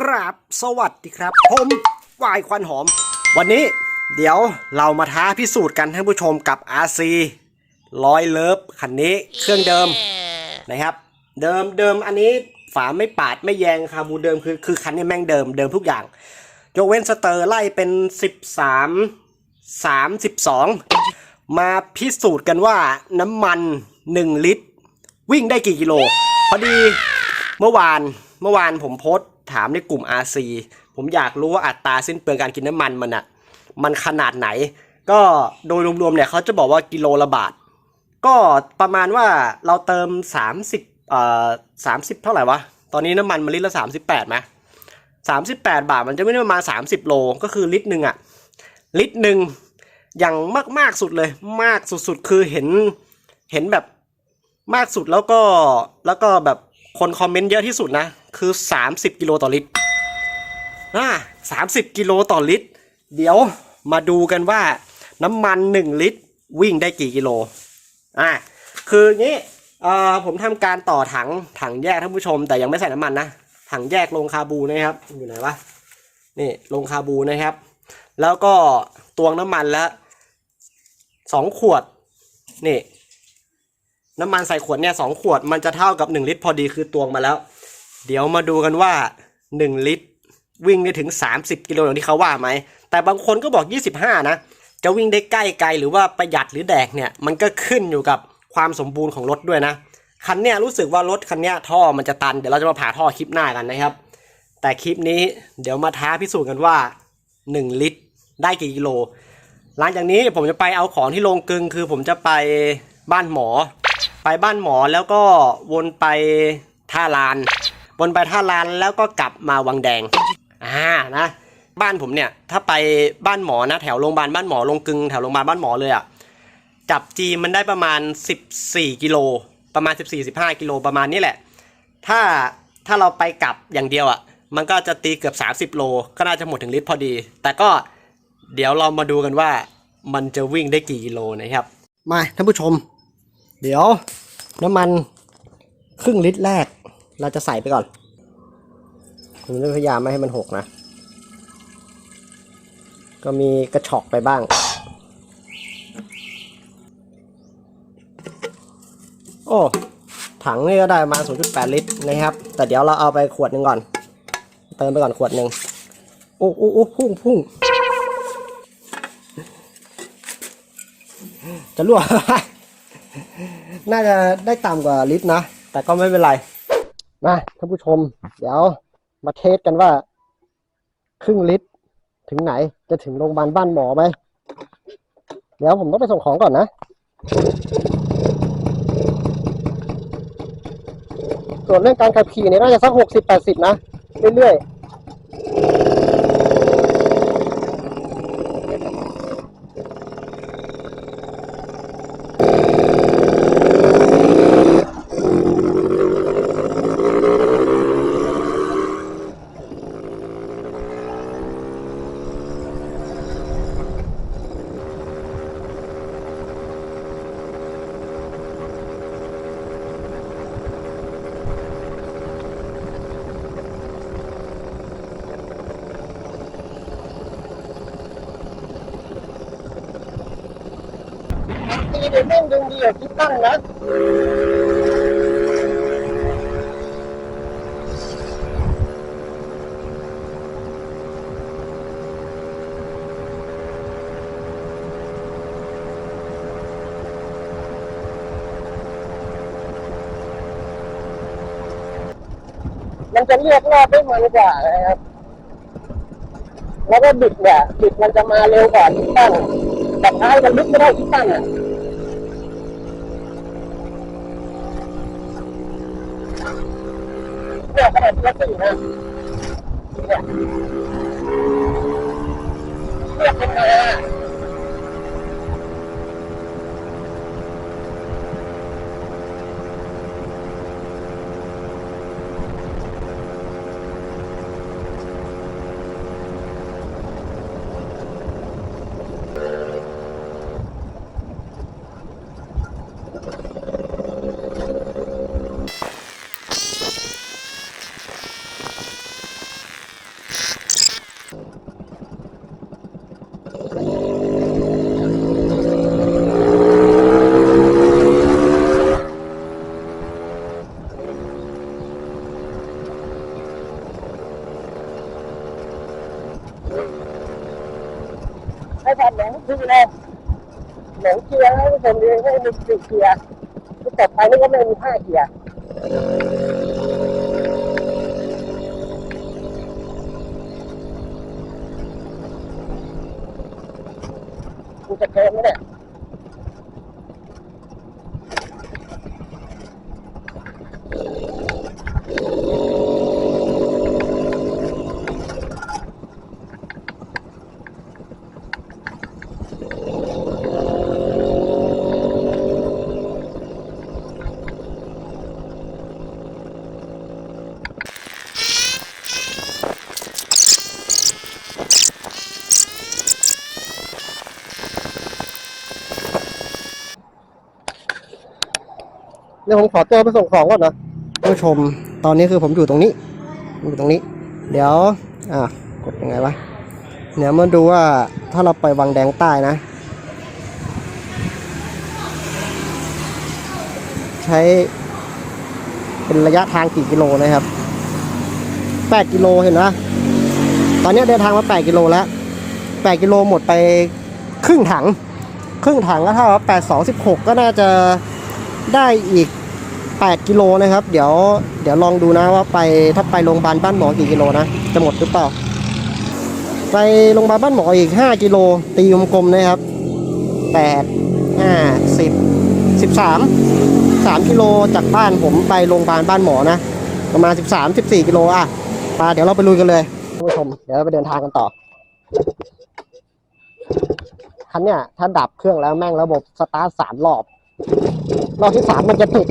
กราบสวัสดีครับ ผมวายควันหอม วันนี้เดี๋ยวเรามาท้าพิสูจน์กันท่านผู้ชมกับ RC ร้อยเลิฟคันนี้เครื่องเดิมนะครับ เดิมเดิมอันนี้ฝาไม่ปาดไม่แยงคาบูเดิมคือคือคันนี้แม่งเดิมเดิมทุกอย่างยกเว้นสเตอร์ไล่เป็น 13 32 มาพิสูจน์กันว่าน้ำมัน 1 ลิตร วิ่งได้กี่กิโล พอดีเมื่อวานเมื่อวานผมโพสต์ ถามในกลุ่ม RC ผมอยากรู้ว่าอัตราสิ้นเปลืองการกินน้ำมันมันอะมันขนาดไหน ก็โดยรวมๆเนี่ยเขาจะบอกว่ากิโลละบาท ก็ประมาณว่าเราเติม 30เอ่อ30 เท่าไหร่วะ ตอนนี้น้ำมันมันลิตรละ 38ไหม38 บาทมันจะไม่ได้ประมาณ 30 โล ก็คือลิตรหนึ่งอะลิตรหนึ่งอย่างมาก ๆ สุดเลย มากสุดๆ คือเห็นเห็นแบบมากสุดแล้วก็แล้วก็แบบคนคอมเมนต์เยอะที่สุดนะ คือ 30 กิโลต่อลิตรอ่า30กิโลต่อลิตร เดี๋ยวมาดูกันว่าน้ำมัน 1 ลิตร วิ่งได้กี่กิโลอะคืองี้เอ่อผมทำการต่อถังถังแยกท่านผู้ชม แต่ยังไม่ใส่น้ำมันนะถังแยกลงคาบูนะครับ อยู่ไหนวะนี่ลงคาบูนะครับ แล้วก็ตวงน้ำมันแล้วสองขวดนี่ น้ำมันใส่ขวดเนี่ยสองขวดมันจะเท่ากับหนึ่งลิตรพอดีคือตวงมาแล้ว เดี๋ยวมาดูกันว่าหนึ่งลิตร วิ่งได้ถึง 30 กิโลอย่างที่เขาว่าไหม แต่บางคนก็บอก 25 นะ จะวิ่งได้ใกล้ไกลหรือว่าประหยัดหรือแดกเนี่ย มันก็ขึ้นอยู่กับความสมบูรณ์ของรถด้วยนะ คันเนี้ยรู้สึกว่ารถคันเนี้ยท่อมันจะตัน เดี๋ยวเราจะมาผ่าท่อคลิปหน้ากันนะครับ แต่คลิปนี้เดี๋ยวมาท้าพิสูจน์กันว่า 1 ลิตรได้กี่กิโล หลังจากนี้ผมจะไปเอาของที่โรงกลึง คือผมจะไปบ้านหมอ ไปบ้านหมอแล้วก็วนไปท่าลาน วนไปท่าลานแล้วก็กลับมาวังแดงอ่านะบ้านผมเนี่ยถ้าไปบ้านหมอนะแถวโรงพยาบาลบ้านหมอลงกึงแถวโรงพยาบาลบ้านหมอเลยอะ่ะจับจีมันได้ประมาณ 14 กิโลประมาณ 14-15 กิโลประมาณนี้แหละ ถ้าถ้าเราไปกลับอย่างเดียวอะ่ะมันก็จะตีเกือบ 30 โล ก็น่าจะหมดถึงลิตรพอดี แต่ก็เดี๋ยวเรามาดูกันว่ามันจะวิ่งได้กี่กิโลนะครับ มาท่านผู้ชม เดี๋ยวน้ำมันครึ่งลิตรแรก เราจะใส่ไปก่อนผมจะพยายามไม่ให้มันหกนะ ก็มีกระชอกไปบ้าง โอ้ ถังนี่ก็ได้มา 0.8 ลิตรนะครับ แต่เดี๋ยวเราเอาไปขวดหนึ่งก่อน เติมไปก่อนขวดหนึ่งโอ้โอ้โอ้พุ่งพุ่งจะรั่วน่าจะได้ต่ำกว่าลิตรนะ แต่ก็ไม่เป็นไร มาท่านผู้ชม เดี๋ยวมาเทสกันว่า ครึ่งลิตร ถึงไหนจะถึงโรงพยาบาลบ้านหมอไหม เดี๋ยวผมต้องไปส่งของก่อนนะส่วนเรื่องการขับขี่เนี่ยน่าจะสักหกสิบแปดสิบนะ เรื่อยๆ ยวแม่งดึงดีกว่าคิดตั้งนะมันจะเรียกรอบได้มันกว่านะครับ แล้วก็บิดเนี่ยบิดมันจะมาเร็วกว่าที่ตั้งแต่ท้ายมันลึกไม่ได้ที่ตั้งอะ เนี่ยขนาด ให้ผ่านหลงคือเลยหลงเกียร์ให้ผมเรียนให้มีสี่เกียร์ที่ตกไปนี่ก็ไม่มีห้าเกียร์กูจะเกินไหมเนี่ย ดี๋ยวผมขอตัวไปส่งของก่อนนะผู้ชมตอนนี้คือผมอยู่ตรงนี้อยู่ตรงนี้ เดี๋ยวอะกดยังไงวะเดี๋ยวมาดูว่าถ้าเราไปวังแดงใต้นะ ใช้ เป็นระยะทางกี่กิโลนะครับ8กิโลเห็นไหมตอนนี้เดินทางมา8กิโลแล้ว8กิโลหมดไปครึ่งถัง ครึ่งถังก็เท่ากับ8 2 16ก็น่าจะได้อีก 8 กิโลนะครับ เดี๋ยวเดี๋ยวลองดูนะว่าไปถ้าไปโรงพยาบาลบ้านหมอกี่กิโลนะจะหมดหรือเปล่า ไปโรงพยาบาลบ้านหมออีก 5 กิโลตีวงกลมนะครับ 8 5 10 13 3กิโลจากบ้านผมไปโรงพยาบาลบ้านหมอนะ ประมาณ 13 14 กิโลอะมาเดี๋ยวเราไปลุยกันเลยคุณผู้ชม เดี๋ยวเราไปเดินทางกันต่อคันเนี้ยถ้าดับเครื่องแล้วแม่งระบบสตาร์ทสามรอบ รอบที่สามมันจะติด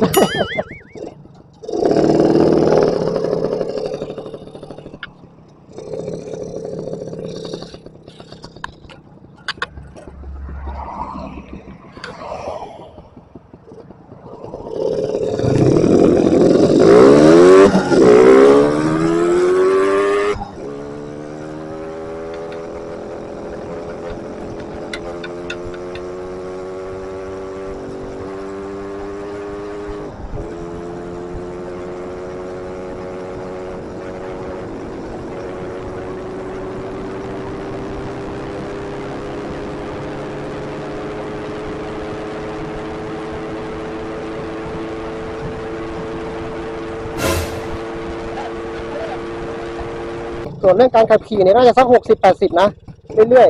ส่วนเรื่องการขับขี่เนี่ยน่าจะสักหกสิบแปดสิบนะ เรื่อย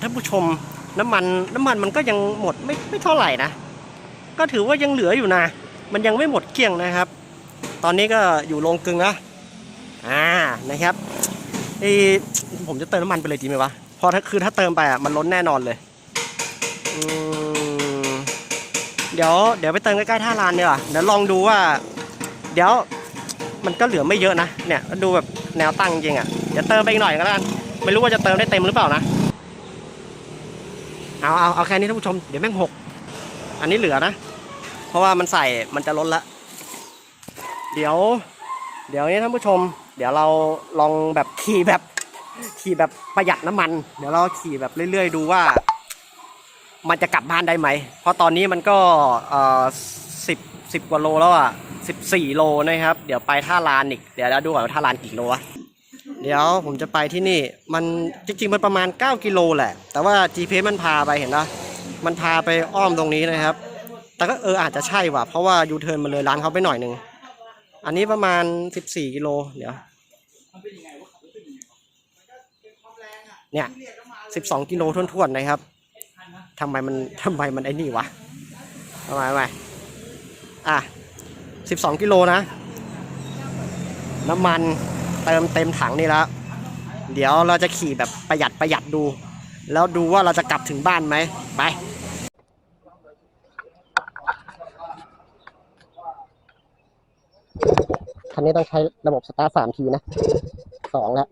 ท่านผู้ชมน้ำมันน้ำมันมันก็ยังหมดไม่ไม่เท่าไหร่นะ ก็ถือว่ายังเหลืออยู่นะ มันยังไม่หมดเกลี้ยงนะครับ ตอนนี้ก็อยู่โรงกึงนะอ่านะครับไอผมจะเติมน้ำมันไปเลยดีไหมวะเพราะถ้าคือถ้าเติมไปอะมันล้นแน่นอนเลยเดี๋ยวเดี๋ยวไปเติมใกล้ๆท่าลานเดีกว่าเดี๋ยวลองดูว่า เดี๋ยวมันก็เหลือไม่เยอะนะเนี่ยดูแบบแนวตั้งจริงอะเดี๋ยวเติมไปอีกหน่อยก็แล้วกันไม่รู้ว่าจะเติมได้เต็มหรือเปล่านะ เอาเอาเอาแค่นี้ท่านผู้ชมเดี๋ยวแม่งหกอันนี้เหลือนะ เพราะว่ามันใส่มันจะล้นละ เดี๋ยว เดี๋ยวนี้ท่านผู้ชม เดี๋ยวเราลองแบบขี่แบบขี่แบบประหยัดน้ำมัน เดี๋ยวเราขี่แบบเรื่อย ๆ ดูว่า มันจะกลับบ้านได้ไหม เพราะตอนนี้มันก็เอ่อสิบสิบกว่าโลแล้วอะสิบสี่โลนะครับ เดี๋ยวไปท่าลานอีก เดี๋ยวเราดูก่อนว่าท่าลานกี่โลวะ เดี๋ยวผมจะไปที่นี่ มันจริงๆมันประมาณ 9 กิโลแหละ แต่ว่า GPS มันพาไปเห็นนะมันพาไปอ้อมตรงนี้นะครับ แต่ก็เอออาจจะใช่ว่ะ เพราะว่ายูเทิร์นมาเลยร้านเขาไปหน่อยหนึ่งอันนี้ประมาณ 14 กิโล เดี๋ยว เนี่ยสิบสองกิโลท้วนๆนะครับทำไมมันทำไมมันไอ้นี่วะทำไมทำไมอะสิบสองกิโลนะ น้ำมัน เติมเต็มถังนี่แล้ว เดี๋ยวเราจะขี่แบบประหยัดประหยัดดู แล้วดูว่าเราจะกลับถึงบ้านไหมไปคันนี้ต้องใช้ระบบสตาร์ทสามทีนะสองแล้ว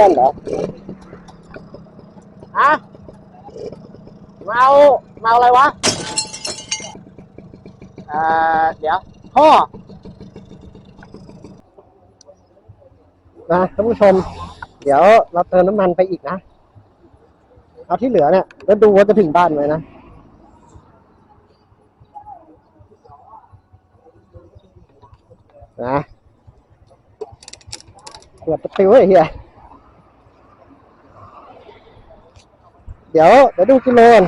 รอย่อนเหรอฮะเมาเมาอะไรวะเอ่อเดี๋ยวพ่อนะท่านผู้ชม เดี๋ยวเราเติมน้ำมันไปอีกนะ เอาที่เหลือเนี่ย แล้วดูว่าจะถึงบ้านไหมนะนะขวดจะปิวไอ้เหี้ย เดี๋ยวเดี๋ยวดูกิโลน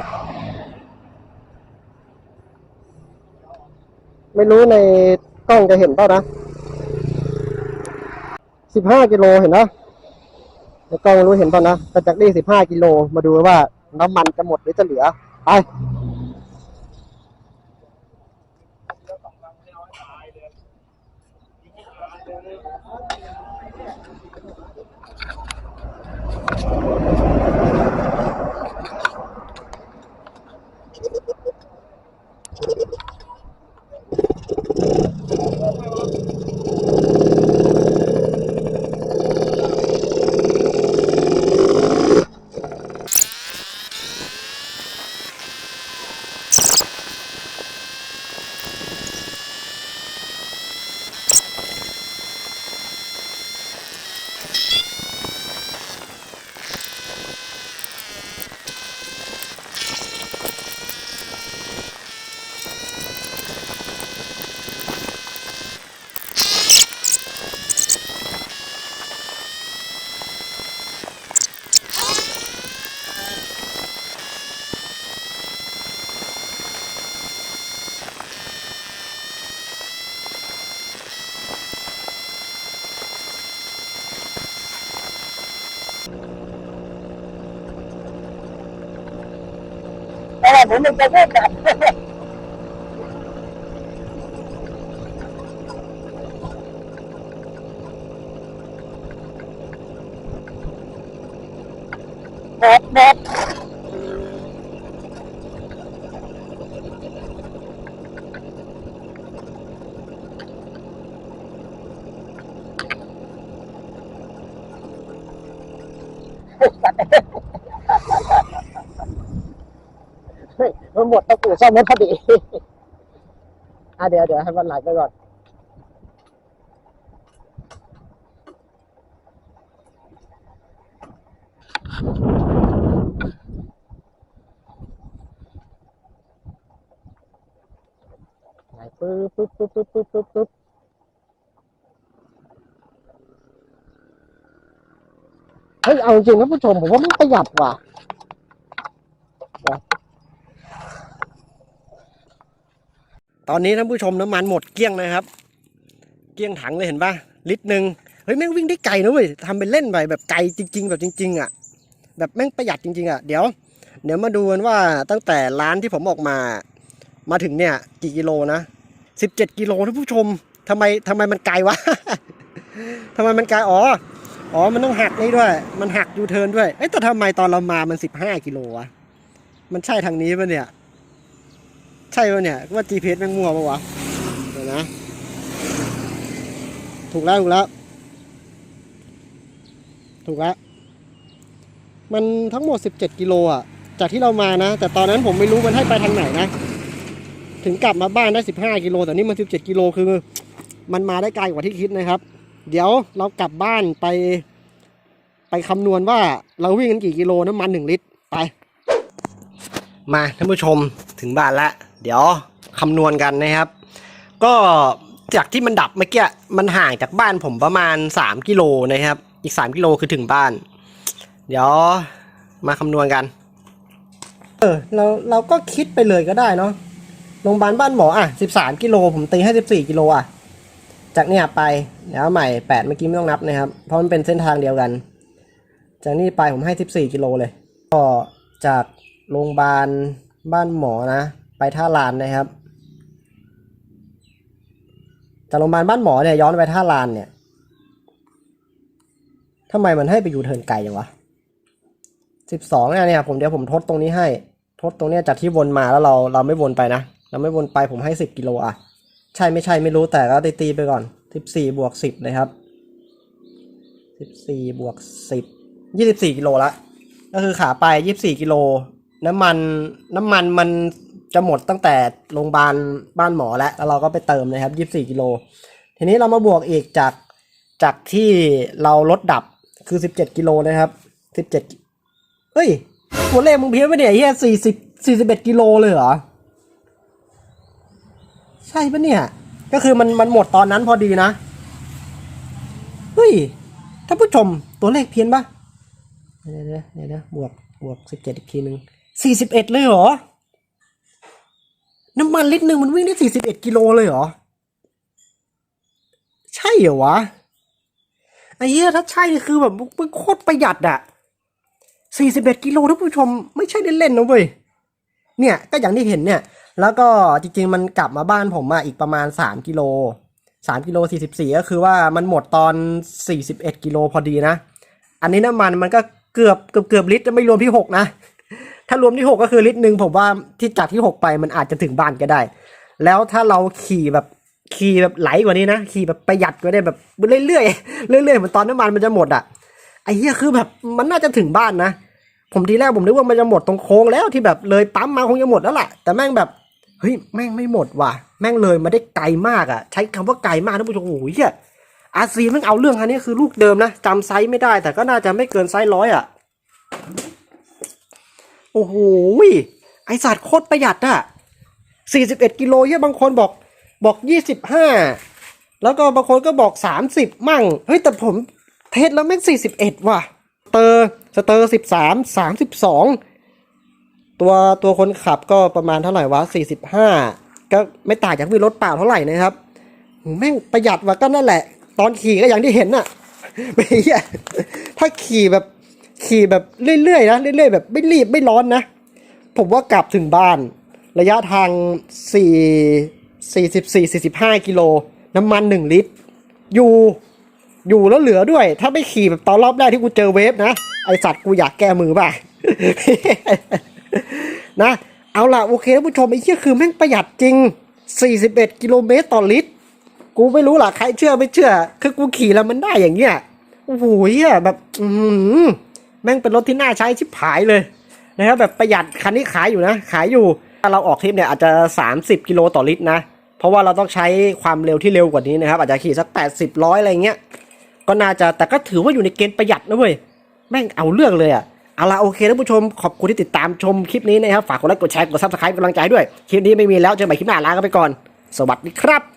ไม่รู้ในกล้องจะเห็นเปล่านะสิบห้ากิโลเห็นนะในกล้องไม่รู้เห็นเปล่านะแต่จากนี่สิบห้ากิโลมาดูว่าน้ำมันจะหมดหรือจะเหลือ ไป อะไรผมเป็นประเภทแบบ หมดหมดเฮ้ย มันหมดตะกูซ่อมรถพอดีอะเดี๋ยวเดี๋ยวให้มันไหลไปก่อนไหลปึ๊บปึ๊บปึ๊บปึ๊บปึ๊บปึ๊บปึ๊บเฮ้ยเอาจริงนะผู้ชมผมว่ามันประหยัดว่ะ ตอนนี้ท่านผู้ชมน้ำมันหมดเกลี้ยงนะครับ เกลี้ยงถังเลยเห็นปะลิตรหนึ่งเฮ้ยแม่งวิ่งได้ไกลนะเว้ยทำเป็นเล่นไปแบบไกลจริง ๆ แบบจริง ๆ อะ แบบแม่งประหยัดจริง ๆ อะ เดี๋ยว เดี๋ยวมาดูกันว่าตั้งแต่ร้านที่ผมออกมา มาถึงเนี่ย กี่กิโลนะสิบเจ็ดกิโลท่านผู้ชมทำไมทำไมมันไกลวะทำไมมันไกลอ๋ออ๋อ มันต้องหักนี่ด้วย มันหักยูเทิร์นด้วย เอ้ยแต่ทำไมตอนเรามามันสิบห้ากิโลวะ มันใช่ทางนี้ปะเนี่ย ใช่ปะเนี่ยว่า GPS แม่งมั่วปะวะเดี๋ยวนะ ถูกแล้ว ถูกแล้ว ถูกแล้ว มันทั้งหมด 17 กิโลอะ จากที่เรามานะ แต่ตอนนั้นผมไม่รู้มันให้ไปทางไหนนะ ถึงกลับมาบ้านได้ 15 กิโล แต่นี่มัน 17 กิโลคือ มันมาได้ไกลกว่าที่คิดนะครับ เดี๋ยวเรากลับบ้านไป ไปคำนวณว่าเราวิ่งกันกี่กิโลน้ำมันหนึ่งลิตร ไป มาท่านผู้ชมถึงบ้านละ เดี๋ยวคำนวณกันนะครับ ก็จากที่มันดับเมื่อกี้มันห่างจากบ้านผมประมาณ 3 กิโลนะครับ อีก 3 กิโลคือถึงบ้าน เดี๋ยวมาคำนวณกัน เออเราเราก็คิดไปเลยก็ได้เนาะโรงพยาบาลบ้านหมออะ 13 กิโลผมตีให้ 14 กิโลอะ จากเนี่ยไปเดี๋ยวใหม่ 8 เมื่อกี้ไม่ต้องนับนะครับ เพราะมันเป็นเส้นทางเดียวกัน จากนี่ไปผมให้ 14 กิโลเลย ก็จากโรงพยาบาลบ้านหมอนะ ไปท่าลานนะครับจากโรงพยาบาลบ้านหมอเนี่ยย้อนไปท่าลานเนี่ยทำไมมันให้ไปอยู่เทินไกลจังวะสิบสองเนี่ยเนี่ยผมเดี๋ยวผมทดตรงนี้ให้ ทดตรงเนี้ยจากที่วนมาแล้วเราเราไม่วนไปนะ เราไม่วนไปผมให้สิบกิโลอะ ใช่ไม่ใช่ไม่รู้แต่ก็ตีตีไปก่อนสิบสี่บวกสิบนะครับสิบสี่บวกสิบยี่สิบสี่กิโลละก็คือขาไปยี่สิบสี่กิโลน้ำมันน้ำมันมัน จะหมดตั้งแต่โรงพยาบาลบ้านหมอแล้วแล้วเราก็ไปเติมนะครับยี่สิบสี่กิโล ทีนี้เรามาบวกอีกจากจากที่เราลดดับคือสิบเจ็ดกิโลนะครับสิบเจ็ดเฮ้ย ตัวเลขมึงเพี้ยนไปเนี่ยเฮียสี่สิบสี่สิบเอ็ดกิโลเลยเหรอ ใช่ปะเนี่ย ก็คือมันมันหมดตอนนั้นพอดีนะ เฮ้ยท่านผู้ชมตัวเลขเพี้ยนปะเดี๋ยวเดี๋ยวเดี๋ยวบวกบวกสิบเจ็ดอีกทีหนึ่งสี่สิบเอ็ดเลยเหรอ น้ำมันลิตรหนึ่งมันวิ่งได้สี่สิบเอ็ดกิโลเลยเหรอ ใช่เหรอวะไอ้เหี้ยถ้าใช่นี่คือแบบมันโคตรประหยัดอะสี่สิบเอ็ดกิโลท่านผู้ชมไม่ใช่เล่นๆนะเว้ย เนี่ยก็อย่างที่เห็นเนี่ย แล้วก็จริงๆมันกลับมาบ้านผมมาอีกประมาณสามกิโลสามกิโลสี่สิบสี่ก็คือว่ามันหมดตอนสี่สิบเอ็ดกิโลพอดีนะ อันนี้น้ำมันมันก็เกือบเกือบเกือบลิตรไม่รวมที่หกนะ ถ้ารวมที่หกก็คือลิตรหนึ่งผมว่าที่จากที่หกไปมันอาจจะถึงบ้านก็ได้ แล้วถ้าเราขี่แบบขี่แบบไหลกว่านี้นะขี่แบบประหยัดกว่านี้แบบเรื่อยๆเรื่อยๆเหมือนตอนน้ำมันมันจะหมดอะไอ้เหี้ยคือแบบมันน่าจะถึงบ้านนะผมทีแรกผมนึกว่ามันจะหมดตรงโค้งแล้วที่แบบเลยปั๊มมาคงจะหมดแล้วแหละแต่แม่งแบบเฮ้ยแม่งไม่หมดว่ะ แม่งเลยมาได้ไกลมากอะ ใช้คำว่าไกลมากท่านผู้ชมโอ้โหเหี้ยอาซีมันเอาเรื่องอันนี้คือลูกเดิมนะจำไซส์ไม่ได้ แต่ก็น่าจะไม่เกินไซส์ร้อยอะ โอ้โหไอสัตว์โคตรประหยัดอะสี่สิบเอ็ดกิโลเยอะบางคนบอกบอกยี่สิบห้าแล้วก็บางคนก็บอกสามสิบมั่ง เฮ้ย แต่ผมเทสแล้วแม่งสี่สิบเอ็ดว่ะ เตอร์สเตอร์สิบสามสามสิบสองตัวตัวคนขับก็ประมาณเท่าไหร่วะสี่สิบห้าก็ไม่ต่างจากวิ่งรถเปล่าเท่าไหร่นะครับแม่งประหยัดว่ะก็นั่นแหละ ตอนขี่ก็อย่างที่เห็นน่ะไม่เหี้ยถ้าขี่แบบ ขี่แบบเรื่อยๆนะเรื่อยๆแบบไม่รีบไม่ร้อนนะ ผมว่ากลับถึงบ้าน ระยะทางสี่สี่สิบสี่สี่สิบห้ากิโล น้ำมันหนึ่งลิตร อยู่ อยู่แล้วเหลือด้วย ถ้าไม่ขี่แบบตอนรอบแรกที่กูเจอเวฟนะ ไอสัตว์กูอยากแก้มือป่ะ นะ เอาล่ะ โอเคท่านผู้ชมไอ้เหี้ยคือแม่งประหยัดจริง 41 กิโลเมตรต่อลิตร กูไม่รู้ล่ะ ใครเชื่อไม่เชื่อ คือกูขี่แล้วมันได้อย่างเงี้ย โอ้โหแบบ อื แม่งเป็นรถที่น่าใช้ชิบหายเลยนะครับแบบประหยัดคันนี้ขายอยู่นะ ขายอยู่ถ้าเราออกทริปเนี่ยอาจจะ 30 กิโลต่อลิตรนะ เพราะว่าเราต้องใช้ความเร็วที่เร็วกว่านี้นะครับ อาจจะขี่สัก 80ร้อยอะไรเงี้ยก็น่าจะแต่ก็ถือว่าอยู่ในเกณฑ์ประหยัดนะเว้ยแม่งเอาเรื่องเลยอะเอาละโอเคท่านผู้ชมขอบคุณที่ติดตามชมคลิปนี้นะครับ ฝากกดไลค์กดแชร์กดซับสไครป์กำลังใจด้วย คลิปนี้ไม่มีแล้วเจอกันใหม่คลิปหน้าลากันไปก่อน สวัสดีครับ